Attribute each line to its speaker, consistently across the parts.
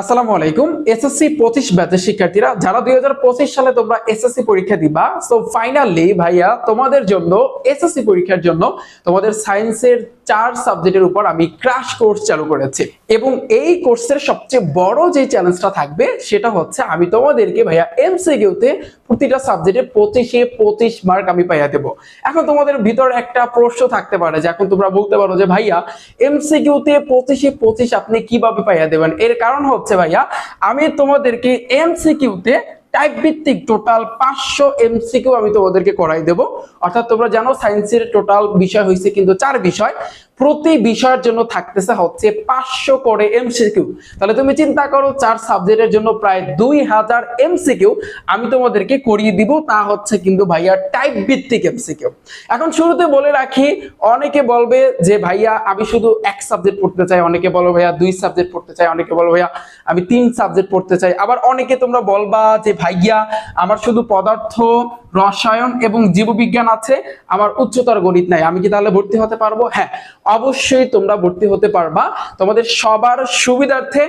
Speaker 1: আসসালামু আলাইকুম। এসএসসি পঁচিশ ব্যাচের শিক্ষার্থীরা, যারা দুই হাজার পঁচিশ সালে তোমরা এসএসসি পরীক্ষা দিবা তো ফাইনালি ভাইয়া, তোমাদের জন্য এসএসসি পরীক্ষার জন্য তোমাদের সায়েন্সের চার সাবজেক্টের উপর আমি ক্রাশ কোর্স চালু করেছি। এবং এই কোর্সের সবচেয়ে বড় যে চ্যালেঞ্জটা থাকবে, সেটা হচ্ছে আমি তোমাদেরকে ভাইয়া এমসিকিউতে প্রতিটা সাবজেক্টে পঁচিশে পঁচিশ মার্ক আমি পাইয়া দেবো। এখন তোমাদের ভিতর একটা প্রশ্ন থাকতে পারে যে এখন তোমরা বলতে পারো যে ভাইয়া এমসিকিউতে পঁচিশে পঁচিশ আপনি কীভাবে পাইয়া দেবেন? এর কারণ হচ্ছে ভাইয়া আমি তোমাদেরকে এমসিকিউতে টাইপ ভিত্তিক টোটাল পাঁচশো এমসিকিউ আমি তোমাদেরকে করাই দেবো। অর্থাৎ তোমরা জানো সায়েন্সের টোটাল বিষয় হয়েছে কিন্তু চার বিষয়। প্রতি বিষয়ের জন্য থাকতেছে হচ্ছে পাঁচশো করে এমসিকিউ তাহলে তুমি চিন্তা করো, চার সাবজেক্টের জন্য প্রায় দুই হাজার এমসিকিউ আমি তোমাদেরকে করিয়ে দিব, তা হচ্ছে কিন্তু ভাইয়া টাইপ ভিত্তিক এমসিকিউ এখন শুরুতে বলে রাখি, অনেকে বলবে যে ভাইয়া আমি শুধু এক সাবজেক্ট পড়তে চাই, অনেকে বলো ভাইয়া দুই সাবজেক্ট পড়তে চাই, অনেকে বলো ভাইয়া আমি তিন সাবজেক্ট পড়তে চাই। আবার অনেকে তোমরা বলবা যে ভাইয়া আমার শুধু পদার্থ, রসায়ন এবং জীববিজ্ঞান আছে, আমার উচ্চতর গণিত নাই, আমি কি তাহলে ভর্তি হতে পারব? হ্যাঁ অবশ্যই তোমরা ভর্তি হতে পারবা। তোমাদের সবার সুবিধার্থে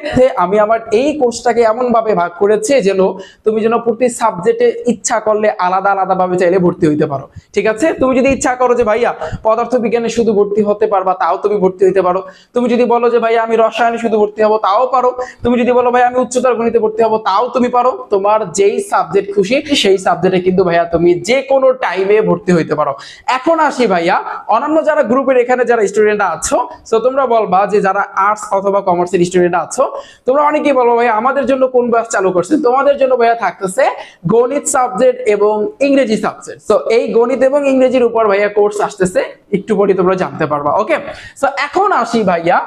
Speaker 1: আমি আমার এই কোর্সটাকে এমন ভাবে ভাগ করেছি যেন তুমি যেন প্রতি সাবজেক্টে ইচ্ছা করলে আলাদা আলাদা ভাবে চাইলে ভর্তি হইতে পারো। ঠিক আছে? তুমি যদি ইচ্ছা করো যে, ভাইয়া পদার্থ বিজ্ঞানে শুধু ভর্তি হতে পারবা, তাও তুমি ভর্তি হইতে পারো। তুমি যদি বলো যে, ভাইয়া, আমি রসায়নে শুধু ভর্তি হব, তাও পারো। তুমি যদি বলো ভাই আমি উচ্চতর গণিতে ভর্তি হব, তাও তুমি পারো। তোমার যেই সাবজেক্ট খুশি, সেই সাবজেক্টে কিন্তু, ভাইয়া, তুমি যে কোনো টাইমে ভর্তি হইতে পারো। এখন আসি, ভাইয়া, অন্যান্য যারা গ্রুপের এখানে যারা স্টুডেন্ট আছো। তো তোমরা বলবা যে যারা আর্টস অথবা কমার্সের স্টুডেন্ট আছো, তোমরা অনেকেই বলব, ভাইয়া, আমাদের জন্য কোন ব্যাচ চালু করছে? তোমাদের জন্য ভাইয়া থাকতেছে গণিত সাবজেক্ট এবং ইংরেজি সাবজেক্ট তো এই গণিত এবং ইংরেজির উপর ভাইয়া কোর্স আসতেছে, একটু পরে তোমরা জানতে পারবা ওকে সো এখন আসি ভাইয়া,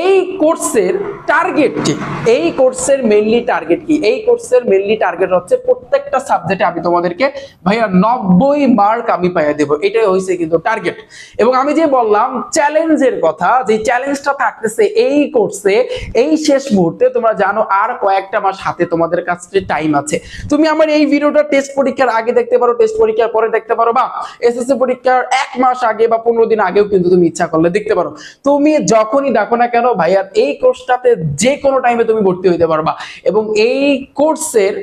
Speaker 1: এই কোর্সের টার্গেট কি? এই কোর্সের মেইনলি টার্গেট কি? এই কোর্সের মেইনলি টার্গেট হচ্ছে প্রত্যেকটা সাবজেক্টে আমি তোমাদেরকে ভাইয়া নব্বই মার্ক আমি পাইয়া দেব। এটাই হয়েছে কিন্তু টার্গেট এবং আমি যে বললাম চ্যালেঞ্জের কথা, যে চ্যালেঞ্জটা থাকতেছে এই কোর্সে এই শেষ মুহূর্তে তোমরা জানো আর কয়েকটা মাস হাতে তোমাদের কাছে টাইম আছে। তুমি আমার এই ভিডিওটা টেস্ট পরীক্ষার আগে দেখতে পারো টেস্ট পরীক্ষার পরে দেখতে পারো বা এসএসসি পরীক্ষার এক মাস আগে বা পনেরো দিন আগেও কিন্তু তুমি ইচ্ছা করলে দেখতে পারো। তুমি যখনই দেখো না কেন ভাইয়া, এই কোর্সটাতে যে কোনো টাইমে তুমি ভর্তি হইতে পারবা। এবং এই কোর্সের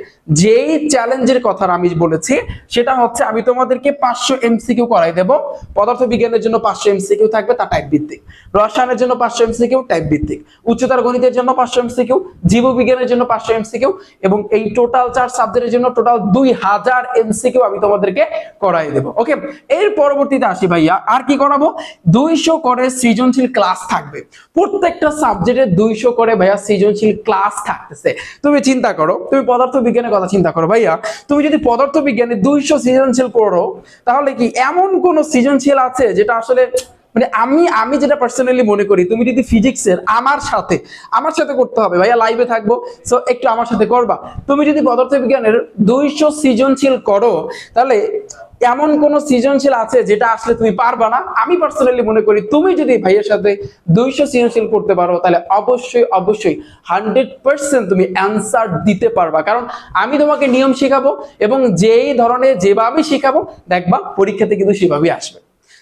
Speaker 1: যেই চ্যালেঞ্জের কথা আমি বলেছি, সেটা হচ্ছে আমি তোমাদেরকে পাঁচশো এমসিকিউ করাই দেব। পদার্থ বিজ্ঞানের জন্য পাঁচশো এমসিকিউ থাকবে, তা টাইপ ভিত্তিক। রসায়নের জন্য পাঁচশো এমসিকিউ টাইপ ভিত্তিক। উচ্চতর গণিতের জন্য পাঁচশো এমসিকিউ, জীববিজ্ঞানের জন্য পাঁচশো এমসিকিউ, এবং এই টোটাল চার সাবজেক্টের জন্য টোটাল দুই হাজার এমসিকিউ আমি তোমাদেরকে করাই দেব। ওকে এর পরবর্তীতে আসি ভাইয়া, আর কি করাবো? দুইশো করে সৃজনশীল ক্লাস থাকবে। প্রত্যেকটা সাবজেক্টে দুইশো করে ভাইয়া সৃজনশীল ক্লাস থাকতেছে। তুমি চিন্তা করো, তুমি পদার্থ বিজ্ঞানের কথা চিন্তা করো ভাইয়া। তুমি যদি পদার্থ বিজ্ঞানে দুইশো সৃজনশীল করো তাহলে কি এমন কোন সৃজনশীল আছে যেটা আসলে মানে আমি আমি যেটা পার্সোনালি মনে করি, তুমি যদি ফিজিক্সের আমার সাথে আমার সাথে করতে হবে, ভাইয়া লাইভে থাকব সো একটু আমার সাথে করবা। তুমি যদি পদার্থ বিজ্ঞানের দুইশো সৃজনশীল করো, তাহলে এমন কোন সৃজনশীল আছে যেটা আসলে তুমি পারবা না? আমি পার্সোনালি মনে করি, তুমি যদি ভাইয়ের সাথে দুইশো সৃজনশীল করতে পারো, তাহলে অবশ্যই অবশ্যই হান্ড্রেড পার্সেন্ট তুমি অ্যান্সার দিতে পারবা। কারণ আমি তোমাকে নিয়ম শেখাবো এবং যেই ধরনের যেভাবে শেখাবো, দেখবা পরীক্ষাতে কিন্তু সেভাবেই আসবে।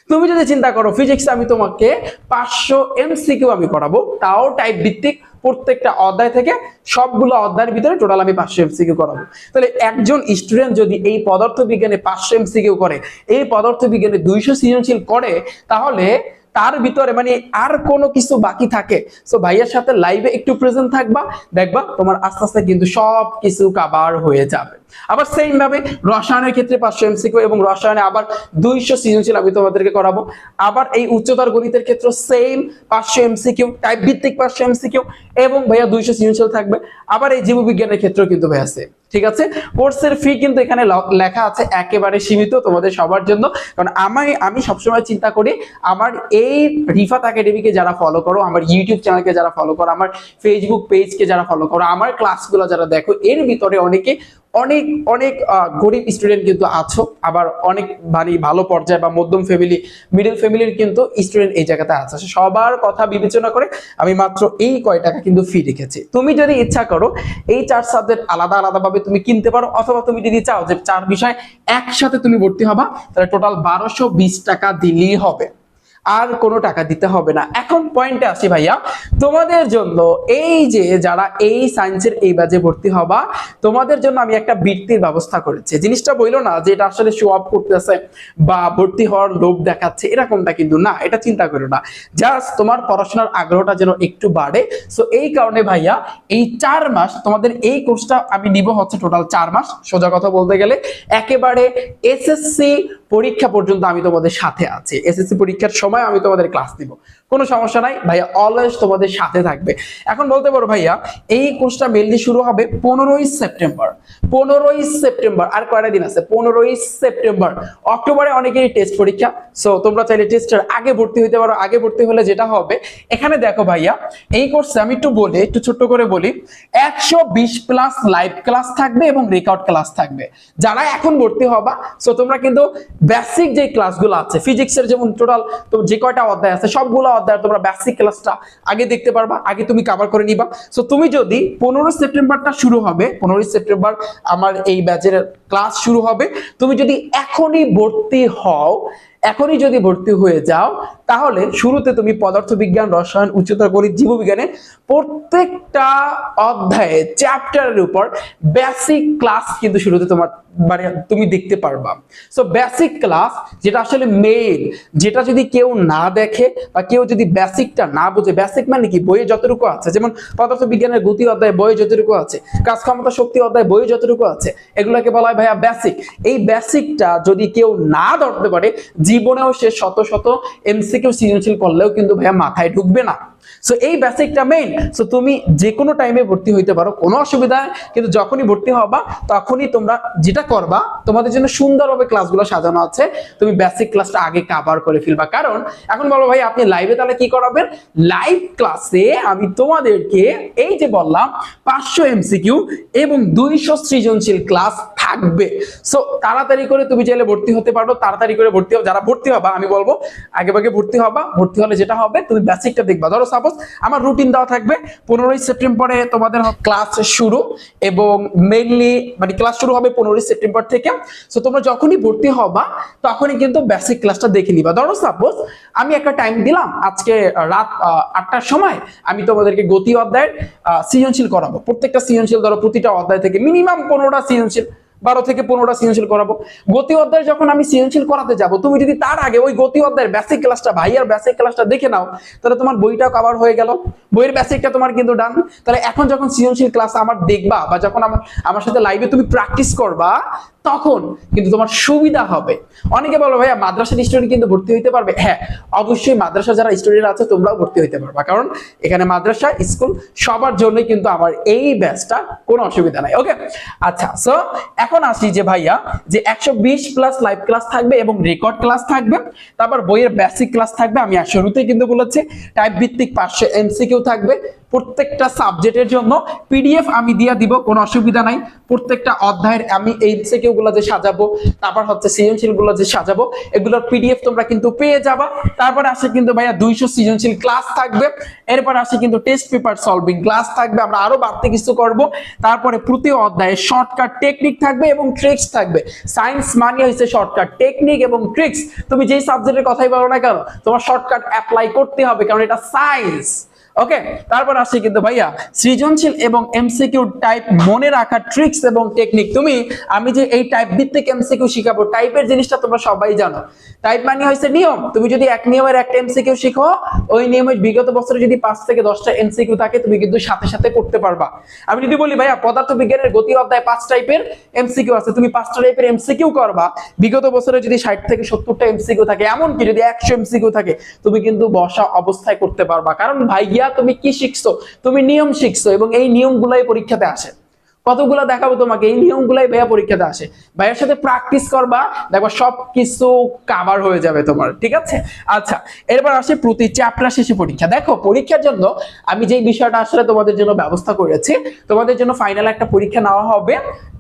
Speaker 1: তুমি যদি চিন্তা করো ফিজিক্স আমি তোমাকে পাঁচশো এমসিকিউ আমি করাবো, তাও টাইপ ভিত্তিক প্রত্যেকটা অধ্যায় থেকে সবগুলো অধ্যায়ের ভিতরে টোটাল আমি পাঁচশো এমসিকিউ করাবো। তাহলে একজন স্টুডেন্ট যদি এই পদার্থ বিজ্ঞানে পাঁচশো এমসিকিউ করে, এই পদার্থ বিজ্ঞানে দুইশো সৃজনশীল করে, তাহলে তার ভিতরে মানে আর কোনো কিছু বাকি থাকে। সো ভাইয়ের সাথে লাইভে একটু প্রেজেন্ট থাকবা, দেখবা তোমার আস্তে আস্তে কিন্তু সব কিছু কাবার হয়ে যাবে। আবার সেম ভাবে রসায়নের ক্ষেত্রে পাঁচশো এমসিকিউ এবং রসায়নে আবার দুইশো সৃজনশীল আমি তোমাদেরকে করাবো। আবার এই উচ্চতর গণিতের ক্ষেত্রে সেম পাঁচশো এমসিকিউ টাইপ ভিত্তিক পাঁচশো এমসিকিউ এবং ভাইয়া দুইশো সৃজনশীল থাকবে। আবার এই জীববিজ্ঞানের ক্ষেত্রেও কিন্তু ভাইয়া সেম ঠিক আছে? কোর্সের ফি কিন্তু এখানে লেখা আছে একেবারে সীমিত তোমাদের সবার জন্য। কারণ আমি আমি সবসময় চিন্তা করি, আমার এই রিফাত একাডেমিকে যারা ফলো করো, আমার ইউটিউব চ্যানেলকে যারা ফলো করো, আমার ফেসবুক পেজকে যারা ফলো করো, আমার ক্লাসগুলো যারা দেখো, এর ভিতরে অনেকে অনেক অনেক গরিব স্টুডেন্ট কিন্তু আছো। আবার অনেক মানে ভালো পর্যায়ে বা মধ্যম ফ্যামিলি মিডল ফ্যামিলির কিন্তু স্টুডেন্ট এই জায়গাতে আছে। সবার কথা বিবেচনা করে আমি মাত্র এই কয় টাকা কিন্তু ফি রেখেছি। তুমি যদি ইচ্ছা করো, এই চার সাবজেক্ট আলাদা আলাদা ভাবে তুমি কিনতে পারো, অথবা তুমি যদি চাও যে চার বিষয় একসাথে তুমি ভর্তি হবা, তাহলে টোটাল বারোশো টাকা দিলেই হবে। আর কোনো টাকা দিতে হবে না। এখন পয়েন্টে আসি ভাইয়া। তোমাদের জন্য এই যে যারা এই সায়েন্সের এই বাজে ভর্তি হবা, তোমাদের জন্য আমি একটা বৃত্তির ব্যবস্থা করেছি। জিনিসটা বইলো না যে এটা আসলে শো আপ করতেছে বা ভর্তি হওয়ার লোভ দেখাচ্ছে, এরকমটা কিন্তু না, এটা চিন্তা করো না। জাস্ট তোমার পড়াশোনার আগ্রহটা যেন একটু বাড়ে। সো এই কারণে ভাইয়া, এই চার মাস তোমাদের এই কোর্সটা আমি নিব হচ্ছে টোটাল চার মাস। সোজা কথা বলতে গেলে, একেবারে এসএসসি পরীক্ষা পর্যন্ত আমি তোমাদের সাথে আছি। এসএসসি পরীক্ষার সময় আমি তোমাদের ক্লাস দিব। কোনো সমস্যা নাই। ভাইয়া অলওয়েজ তোমাদের সাথে থাকবে। এখন বলতে পারো ভাইয়া, এই কোর্সটা মেনলি শুরু হবে পনেরোই সেপ্টেম্বর। পনেরোই সেপ্টেম্বর, আর কয়টা দিন আছে? পনেরোই সেপ্টেম্বর। অক্টোবরে অনেকেরই টেস্ট পরীক্ষা সো তোমরা চাইলে টেস্টের আগে ভর্তি হতে পারো। আগে ভর্তি হলে যেটা হবে, এখানে দেখো ভাইয়া, এই কোর্সে আমি একটু বলি, একটু ছোট্ট করে বলি, একশো বিশ প্লাস লাইভ ক্লাস থাকবে এবং রেকর্ড ক্লাস থাকবে। যারা এখন ভর্তি হবা সো তোমরা কিন্তু বেসিক যে ক্লাসগুলো আছে ফিজিক্সের যেমন টোটাল তো যে কয়টা অধ্যায় আছে, সবগুলো অধ্যায় তোমরা বেসিক ক্লাসটা আগে দেখতে পারবা, আগে তুমি কভার করে নিবা। সো তুমি যদি পনেরো সেপ্টেম্বরটা শুরু হবে, পনেরোই সেপ্টেম্বর আমার এই ব্যাচের ক্লাস শুরু হবে, তুমি যদি এখনই ভর্তি হও এখনই যদি ভর্তি হয়ে যাও, তাহলে শুরুতে তুমি পদার্থবিজ্ঞান, রসায়ন, উচ্চতর গণিত, জীববিজ্ঞানে প্রত্যেকটা অধ্যায়ে চ্যাপ্টারের উপর বেসিক ক্লাস কিন্তু শুরুতে তোমার মানে তুমি দেখতে পারবা। সো বেসিক ক্লাস যেটা আসলে মেইন যেটা যদি কেউ না দেখে বা কেউ যদি বেসিকটা না বোঝে বেসিক মানে কি? বইয়ে যতটুকু আছে, যেমন পদার্থবিজ্ঞানের গতি অধ্যায় বইয়ে যতটুকু আছে কাজ ক্ষমতা শক্তি অধ্যায় বইয়ে যতটুকু আছে, এগুলোকে বলা হয় ভাইয়া বেসিক এই বেসিকটা যদি কেউ না ধরতে পারে জীবনেও সে শত শত এমসিকিউ সৃজনশীল করলেও কিন্তু ভাইয়া মাথায় ঢুকবে না। সো এই বেসিকটা মেইন সো তুমি যে কোনো টাইমে ভর্তি হইতে পারো, কোনো অসুবিধা কিন্তু যখনই ভর্তি হবা, তখনই তোমরা যেটা করবা, তোমাদের জন্য সুন্দরভাবে ক্লাসগুলো সাজানো আছে। তুমি বেসিক ক্লাসটা আগে কভার করে ফেলবা। কারণ, এখন বলো ভাই, আপনি লাইভে তাহলে কি করাবেন? লাইভ ক্লাসে আমি তোমাদেরকে এই যে বললাম, পাঁচশো এমসিকিউ এবং দুইশো সৃজনশীল ক্লাস থাকবে। সো তাড়াতাড়ি করে তুমি চাইলে ভর্তি হতে পারো, তাড়াতাড়ি করে ভর্তি হও। যারা ভর্তি হবা, আমি বলব, আগে ভাগে ভর্তি হবা। ভর্তি হলে যেটা হবে, তুমি বেসিকটা দেখবা। ধরো সাপোজ আমার রুটিন দেওয়া থাকবে। পনেরোই সেপ্টেম্বরে তোমাদের ক্লাস শুরু এবং মেইনলি মানে ক্লাস শুরু হবে পনেরোই সেপ্টেম্বর থেকে। সো তোমরা যখনই ভর্তি হবা, তখনই কিন্তু বেসিক ক্লাসটা দেখে নিবা। ধরো সাপোজ আমি একটা টাইম দিলাম, আজকে রাত আটটার সময় আমি তোমাদেরকে গতি অধ্যায়ের সৃজনশীল করাবো। প্রত্যেকটা সৃজনশীল ধরো, প্রতিটা অধ্যায় থেকে মিনিমাম পনেরোটা সৃজনশীল। বারো থেকে পনেরোটা সৃজনশীল করাবো। গতি অধ্যায় যখন আমি সৃজনশীল করাতে যাব, তুমি যদি তার আগে ওই গতি অধ্যায়ের বেসিক ক্লাসটা ভাইয়ার বেসিক ক্লাসটা দেখে নাও, তাহলে তোমার বইটাও কভার হয়ে গেল। বইয়ের বেসিকটা তোমার কিন্তু ডান তাহলে এখন যখন সৃজনশীল ক্লাস আমার দেখবা বা যখন আমার আমার সাথে লাইভে তুমি প্র্যাকটিস করবা, তখন কিন্তু তোমার সুবিধা হবে। অনেকে বলো, ভাইয়া মাদ্রাসার স্টুডেন্ট কিন্তু ভর্তি হইতে পারবে? হ্যাঁ অবশ্যই মাদ্রাসা যারা স্টুডেন্ট আছে, তোমরাও ভর্তি হইতে পারবা। কারণ এখানে মাদ্রাসা স্কুল সবার জন্যই কিন্তু আমার এই ব্যাচটা কোনো অসুবিধা নাই। ওকে আচ্ছা সো এখন আসি যে ভাইয়া, যে একশো বিশ প্লাস লাইভ ক্লাস থাকবে এবং রেকর্ড ক্লাস থাকবে। তারপর বইয়ের বেসিক ক্লাস থাকবে, আমি শুরুতে কিন্তু বলেছি। টাইপ ভিত্তিক পাঁচশো এমসিকিউ থাকবে। প্রত্যেকটা সাবজেক্টের জন্য পিডিএফ আমি দিয়ে দিব, কোনো অসুবিধা নাই। প্রত্যেকটা অধ্যায়ের আমি এই এমসিকিউ গুলো যে সাজাবো, তারপর হচ্ছে সৃজনশীলগুলো যে সাজাবো, এগুলোর পিডিএফ তোমরা কিন্তু পেয়ে যাবা। তারপরে আসে কিন্তু ভাইয়া দুইশো সৃজনশীল ক্লাস থাকবে। এরপর আসে কিন্তু টেস্ট পেপার সলভিং ক্লাস থাকবে। আমরা আরও বাড়তি কিছু করব। তারপরে প্রতি অধ্যায়ে শর্টকাট টেকনিক থাকবে এবং ট্রিক্স থাকবে। সায়েন্স মানে হচ্ছে শর্টকাট টেকনিক এবং ট্রিক্স তুমি যেই সাবজেক্টের কথাই বলো না কেন, তোমার শর্টকাট অ্যাপ্লাই করতে হবে, কারণ এটা সায়েন্স ওকে তারপর আসি কিন্তু ভাইয়া, সৃজনশীল এবং এমসিকিউ টাইপ মনে রাখা ট্রিক্স এবং টেকনিক তুমি, আমি যে এই টাইপ ভিত্তিক এমসিকিউ শিখাবো টাইপের জিনিসটা তোমরা সবাই জানো। টাইপ মানে হয়েছে নিয়ম। তুমি যদি এক নিয়মের একটা এমসিকিউ শিখো, ওই নিয়মে বিগত বছরে যদি পাঁচ থেকে দশটা এমসিকিউ থাকে, তুমি কিন্তু সাথে সাথে করতে পারবা। আমি যদি বলি ভাইয়া পদার্থ বিজ্ঞানের গতি অধ্যায় পাঁচ টাইপের এমসিকিউ আছে, তুমি পাঁচটা টাইপের এমসিকিউ করবা। বিগত বছরে যদি ষাট থেকে সত্তরটা এমসিকিউ থাকে, এমনকি যদি একশো এমসিকিউ থাকে, তুমি কিন্তু বসা অবস্থায় করতে পারবা। কারণ ভাইয়া তুমি কি শিখছো? তুমি নিয়ম শিখছো এবং এই নিয়মগুলাই পরীক্ষাতে আসে। কতগুলো দেখাবো তোমাকে? এই নিয়মগুলাই ভাইয়া পরীক্ষাতে আসে। ভাইয়ের সাথে প্র্যাকটিস করবা, দেখবা সব কিছু কাভার হয়ে যাবে তোমার, ঠিক আছে? আচ্ছা এরপর আসে প্রতি চ্যাপ্টার শেষে পরীক্ষা। দেখো, পরীক্ষার জন্য আমি যে বিষয়টা আসলে তোমাদের জন্য ব্যবস্থা করেছি, তোমাদের জন্য ফাইনাল একটা পরীক্ষা নেওয়া হবে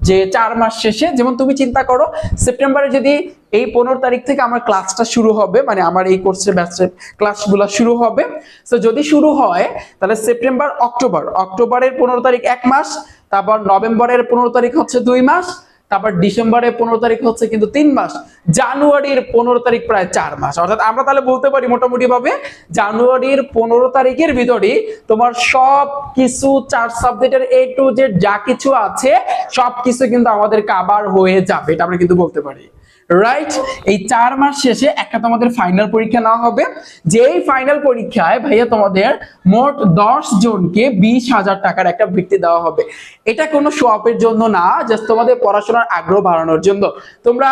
Speaker 1: যে চার মাস শেষে। যেমন তুমি চিন্তা করো, সেপ্টেম্বরে যদি এই পনেরো তারিখ থেকে আমার ক্লাসটা শুরু হবে মানে আমার এই কোর্সের ব্যাচের ক্লাসগুলো শুরু হবে। তো যদি শুরু হয়, তাহলে সেপ্টেম্বর অক্টোবর অক্টোবরের পনেরো তারিখ এক মাস, তারপর নভেম্বরের পনেরো তারিখ হচ্ছে দুই মাস, তারপর ডিসেম্বরের পনেরো তারিখ হচ্ছে কিন্তু তিন মাস। জানুয়ারির পনেরো তারিখ প্রায় চার মাস। অর্থাৎ আমরা তাহলে বলতে পারি মোটামুটি ভাবে জানুয়ারির পনেরো তারিখের ভিতরে তোমার সব কিছু চার সাবজেক্টের এ টু জেড যা কিছু আছে সব কিছু কিন্তু আমাদের কাবার হয়ে যাবে, এটা আমরা কিন্তু বলতে পারি। রাইট এই চার মাস শেষে একটা তোমাদের ফাইনাল পরীক্ষা নেওয়া হবে। যেই ফাইনাল পরীক্ষায় ভাইয়া তোমাদের মোট দশ জনকে বিশ হাজার টাকার একটা বৃত্তি দেওয়া হবে। এটা কোনো শোয়াপের জন্য না জাস্ট তোমাদের পড়াশোনার আগ্রহ বাড়ানোর জন্য। তোমরা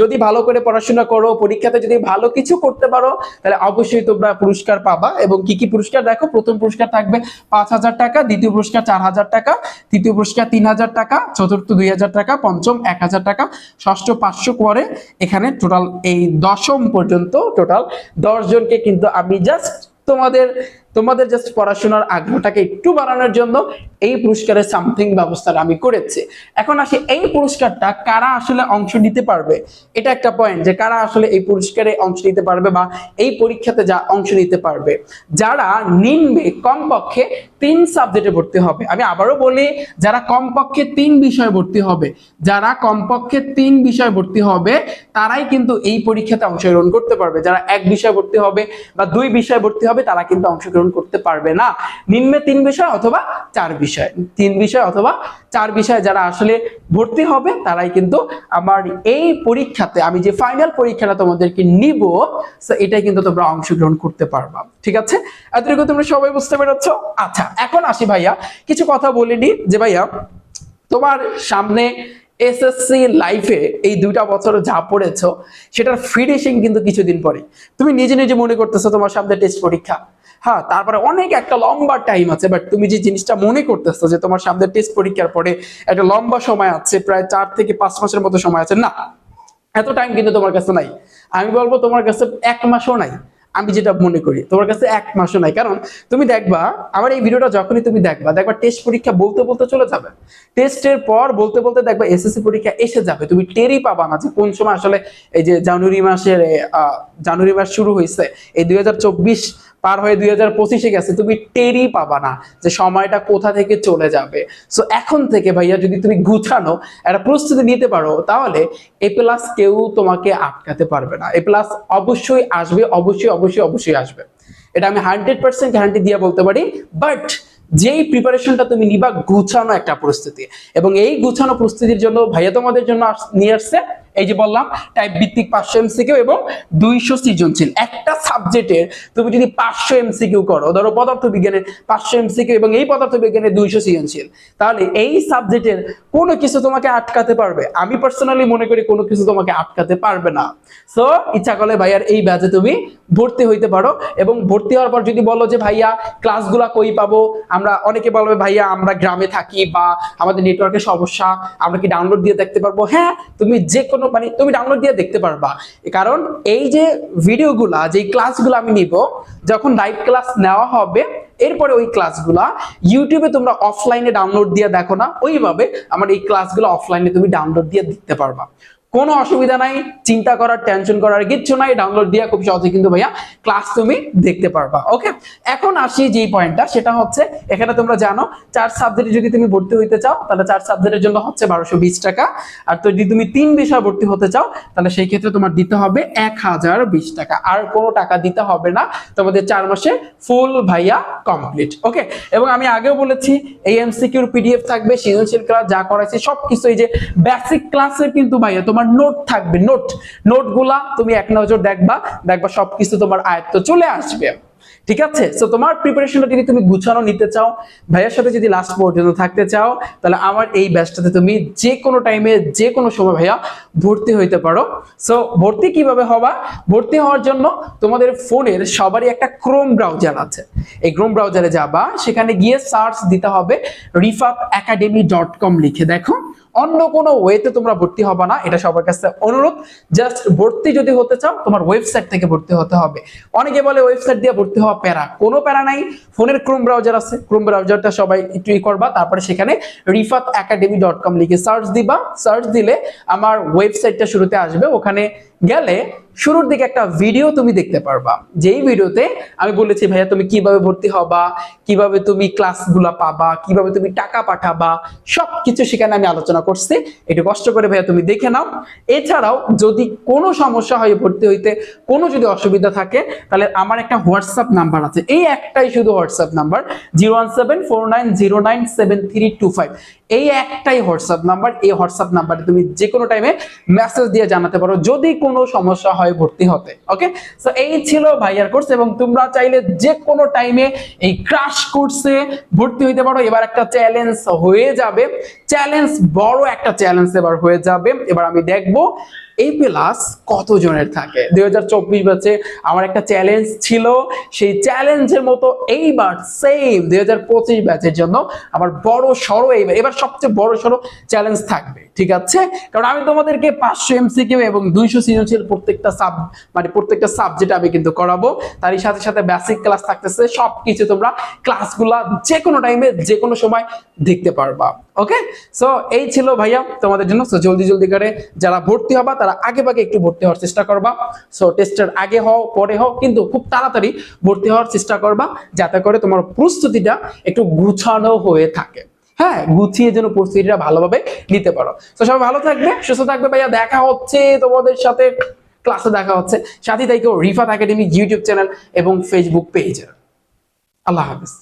Speaker 1: যদি ভালো করে পড়াশোনা করো, পরীক্ষাতে যদি ভালো কিছু করতে পারো, তাহলে অবশ্যই তোমরা পুরস্কার পাবা এবং কি কি পুরস্কার? দেখো, প্রথম পুরস্কার থাকবে পাঁচ হাজার টাকা, দ্বিতীয় পুরস্কার চার হাজার টাকা, তৃতীয় পুরস্কার তিন হাজার টাকা, চতুর্থ দুই হাজার টাকা, পঞ্চম এক হাজার টাকা, ষষ্ঠ পাঁচশো করে এখানে টোটাল এই দশম পর্যন্ত টোটাল দশজনকে কিন্তু আমি জাস্ট তোমাদের তোমাদের জাস্ট পড়াশোনার আগ্রহটাকে একটু বাড়ানোর জন্য এই পুরস্কারের সামথিং ব্যবস্থাটা আমি করেছি। এখন আসি এই পুরস্কারটা কারা আসলে অংশ নিতে পারবে? এটা একটা পয়েন্ট যে কারা আসলে এই পুরস্কারে অংশ নিতে পারবে বা এই পরীক্ষাতে যা অংশ নিতে পারবে। যারা নিম্নে কমপক্ষে তিন সাবজেক্টে ভর্তি হবে। আমি আবারও বলি, যারা কমপক্ষে তিন বিষয়ে ভর্তি হবে, যারা কমপক্ষে তিন বিষয়ে ভর্তি হবে, তারাই কিন্তু এই পরীক্ষাতে অংশগ্রহণ করতে পারবে। যারা এক বিষয়ে ভর্তি হবে বা দুই বিষয়ে ভর্তি হবে, তারা কিন্তু অংশগ্রহণ করতে পারবে না। নিম্নে তিন বিষয় অথবা চার বিষয়। তিন বিষয় অথবা চার বিষয় যারা আসলে ভর্তি হবে, তারাই কিন্তু আমার এই পরীক্ষাতে, আমি যে ফাইনাল পরীক্ষাটা তোমাদেরকে নিব এটাই কিন্তু তোমরা অংশগ্রহণ করতে পারবা। ঠিক আছে? এতটুকু তোমরা সবাই বুঝতে পেরেছ? আচ্ছা এখন আসি ভাইয়া। কিছু কথা বলিনি যে ভাইয়া, তোমার সামনে এসএসসি লাইফে এই দুইটা বছর যা পড়েছো, সেটার ফিনিশিং কিন্তু কিছুদিন পরে তুমি নিজে নিজে মনে করতেছো তোমার সামনে টেস্ট পরীক্ষা। হ্যাঁ তারপরে অনেক একটা লম্বা টাইম আছে বাট তুমি যে জিনিসটা মনে করতেছো যে তোমার সামনে টেস্ট পরীক্ষার পরে একটা লম্বা সময় আছে, প্রায় চার থেকে পাঁচ মাসের মতো সময় আছে, না, এত টাইম কিন্তু তোমার কাছে নাই। আমি বলব তোমার কাছে এক মাসও নাই, আমি যেটা মনে করি, তোমার কাছে এক মাসও নাই। কারণ তুমি দেখবা, আমার এই ভিডিওটা যখনই তুমি দেখবা দেখবা টেস্ট পরীক্ষা বলতে বলতে চলে যাবে। টেস্টের পর বলতে বলতে দেখবা এসএসসি পরীক্ষা এসে যাবে। তুমি টেরই পাবা না যে কোন সময় আসলে এই যে জানুয়ারি মাসের জানুয়ারি মাস শুরু হয়েছে। এই দুই হাজার চব্বিশ পার হয়ে দুই হাজার পঁচিশে গেছে, তুমি টেরই পাবা না যে সময়টা কোথা থেকে চলে যাবে। সো এখন থেকে ভাইয়া যদি তুমি গুছানো একটা প্রস্তুতি নিতে পারো, তাহলে এ প্লাস কেউ তোমাকে আটকাতে পারবে না। এ প্লাস অবশ্যই আসবে, অবশ্যই অবশ্যই অবশ্যই আসবে। এটা আমি হান্ড্রেড পার্সেন্ট গ্যারান্টি দিয়ে বলতে পারি বাট যেই প্রিপারেশনটা তুমি নিবা, গুছানো একটা প্রস্তুতি। এবং এই গুছানো প্রস্তুতির জন্য ভাইয়া তোমাদের জন্য নিয়ে আসছে এই যে বললাম টাইপ ভিত্তিক পাঁচশো এমসিকিউ এবং দুইশো সৃজনশীল। একটা সাবজেক্টের তুমি যদি পাঁচশো এমসিকিউ করো, ধরো পদার্থ বিজ্ঞানের পাঁচশো এমসিকিউ এবং এই পদার্থ বিজ্ঞানের দুইশো সৃজনশীল, তাহলে এই সাবজেক্টের কোনো কিছু তোমাকে আটকাতে পারবে। আমি পার্সোনালি মনে করি কোনো কিছু তোমাকে আটকাতে পারবে না। সো ইচ্ছা করলে ভাইয়ার এই ব্যাচে তুমি ভর্তি হইতে পারো এবং ভর্তি হওয়ার পর যদি বলো যে, ভাইয়া ক্লাসগুলা কই পাবো? আমরা অনেকে বলবে, ভাইয়া, আমরা গ্রামে থাকি বা আমাদের নেটওয়ার্কের সমস্যা, আমরা কি ডাউনলোড দিয়ে দেখতে পারব? হ্যাঁ তুমি যে কোনো মানে তুমি ডাউনলোড দিয়ে দেখতে পারবা। কারণ এই যে ভিডিওগুলা যে ক্লাসগুলো আমি নিব, যখন লাইভ ক্লাস নেওয়া হবে, এরপরে ওই ক্লাসগুলা ইউটিউবে তোমরা অফলাইনে ডাউনলোড দিয়ে দেখো না, ওইভাবে আমার এই ক্লাসগুলো অফলাইনে তুমি ডাউনলোড দিয়ে দেখতে পারবা। কোনো অসুবিধা নাই, চিন্তা করার টেনশন করার, কিচ্ছু নাই ডাউনলোড দিয়ে খুব সহজে কিন্তু ভাইয়া ক্লাস তুমি দেখতে পারবা ওকে এখন আসি যে পয়েন্টটা সেটা হচ্ছে, এখানে তোমরা জানো, চার সাবজেক্টে যদি তুমি ভর্তি হইতে চাও, তাহলে চার সাবজেক্টের জন্য হচ্ছে বারোশো টাকা, আর যদি তুমি তিন বিষয় ভর্তি হতে চাও, তাহলে সেই ক্ষেত্রে তোমার দিতে হবে এক হাজার বিশ টাকা, আর কোনো টাকা দিতে হবে না, তোমাদের চার মাসে ফুল ভাইয়া কমপ্লিট ওকে এবং আমি আগেও বলেছি, এই এমসিকিউর পিডিএফ থাকবে, সৃজনশীল ক্লাস যা করাইছি, সবকিছু এই যে বেসিক ক্লাসের কিন্তু ভাইয়া তোমার নোট থাকবে নোট নোটগুলা তুমি এক নজর দেখবা দেখবা সবকিছু তোমার আয়ত্ত চলে আসবে। ঠিক আছে? তো তোমার প্রিপারেশনটা যদি তুমি গুছানো নিতে চাও, ভাইয়ের সাথে যদি লাস্ট পর্যন্ত থাকতে চাও, তাহলে আমার এই ব্যাচটাতে তুমি যে কোনো টাইমে যে কোনো সময় ভাইয়া ভর্তি হইতে পারো। সো ভর্তি কীভাবে হবা? ভর্তি হওয়ার জন্য তোমাদের ফোনের সবারই একটা ক্রোম ব্রাউজার আছে। এই ক্রোম ব্রাউজারে যাবা, সেখানে গিয়ে সার্চ দিতে হবে রিফাত একাডেমি ডট কম লিখে। দেখো অন্য কোনো ওয়েতে তোমরা ভর্তি হবে না, এটা সবার কাছে অনুরোধ। জাস্ট ভর্তি যদি হতে চাও, তোমার ওয়েবসাইট থেকে ভর্তি হতে হবে। অনেকে বলে ওয়েবসাইট দিয়ে ভর্তি হওয়া প্যারা। কোনো প্যারা নাই। ফোনের ক্রোম ব্রাউজার আছে। ক্রোম ব্রাউজারটা সবাই একটু ই করবা, তারপরে সেখানে রিফাত একাডেমি ডট কম লিখে সার্চ দিবা। সার্চ দিলে আমার ওয়েবসাইটটা শুরুতে আসবে। ওখানে গেলে শুরুর দিকে একটা ভিডিও তুমি দেখতে পারবা। যেই ভিডিওতে আমি বলেছি, ভাইয়া, তুমি কীভাবে ভর্তি হবা? কীভাবে তুমি ক্লাসগুলা পাবা? কীভাবে তুমি টাকা পাঠাবা? সবকিছু সেখানে আমি আলোচনা করছি। একটু কষ্ট করে, ভাইয়া, তুমি দেখে নাও। এছাড়াও যদি কোনো সমস্যা হয় ভর্তি হইতে, কোনো যদি অসুবিধা থাকে, তাহলে আমার একটা হোয়াটসঅ্যাপ নাম্বার আছে। এই একটাই শুধু হোয়াটসঅ্যাপ নাম্বার জিরো এই একটাই হোয়াটসঅ্যাপ নাম্বার এই হোয়াটসঅ্যাপ নাম্বারে তুমি যে কোনো টাইমে মেসেজ দিয়ে জানাতে পারো। যদি কোনো সমস্যা হয় ভর্তি হতে ওকে সো এই ছিল ভাইয়ার কোর্স এবং তোমরা চাইলে যে কোনো টাইমে এই ক্রাশ কোর্সে ভর্তি হইতে পারো। এবার একটা চ্যালেঞ্জ হয়ে যাবে। চ্যালেঞ্জ বড় একটা চ্যালেঞ্জ এবার হয়ে যাবে। এবার আমি দেখব এই প্লাস কতজনের থাকে? দুই হাজার চব্বিশ ব্যাচে আমার একটা চ্যালেঞ্জ ছিল। সেই চ্যালেঞ্জের মতো এইবার সেম দুই হাজার পঁচিশ ব্যাচের জন্য আমার বড় সড়ো এইবার, এবার সবচেয়ে বড় সড়ো চ্যালেঞ্জ থাকবে, ঠিক আছে? কারণ আমি তোমাদেরকে পাঁচশো এমসিকিউ এবং দুইশো সৃজনশীল প্রত্যেকটা সাব মানে প্রত্যেকটা সাবজেক্ট আমি কিন্তু করাবো। তারই সাথে সাথে বেসিক ক্লাস থাকতেছে, সবকিছু তোমরা ক্লাসগুলা যে কোনো টাইমে যে কোনো সময় দেখতে পারবা। ওকে সো এই ছিল ভাইয়া তোমাদের জন্য। সো জলদি জলদি করে যারা ভর্তি হবা, তারা আগে ভাগে একটু ভর্তি হওয়ার চেষ্টা করবা। সো টেস্টের আগে হও, পরে হও, কিন্তু খুব তাড়াতাড়ি ভর্তি হওয়ার চেষ্টা করবা, যাতে করে তোমার প্রস্তুতিটা একটু গুছানো হয়ে থাকে। হ্যাঁ গুছিয়ে যেন প্রস্তুতিটা ভালোভাবে নিতে পারো। তো সবাই ভালো থাকবে, সুস্থ থাকবে ভাইয়া। দেখা হচ্ছে তোমাদের সাথে ক্লাসে দেখা হচ্ছে। সাথে তাই কেউ রিফাত একাডেমি ইউটিউব চ্যানেল এবং ফেসবুক পেজে আল্লাহ হাফিজ।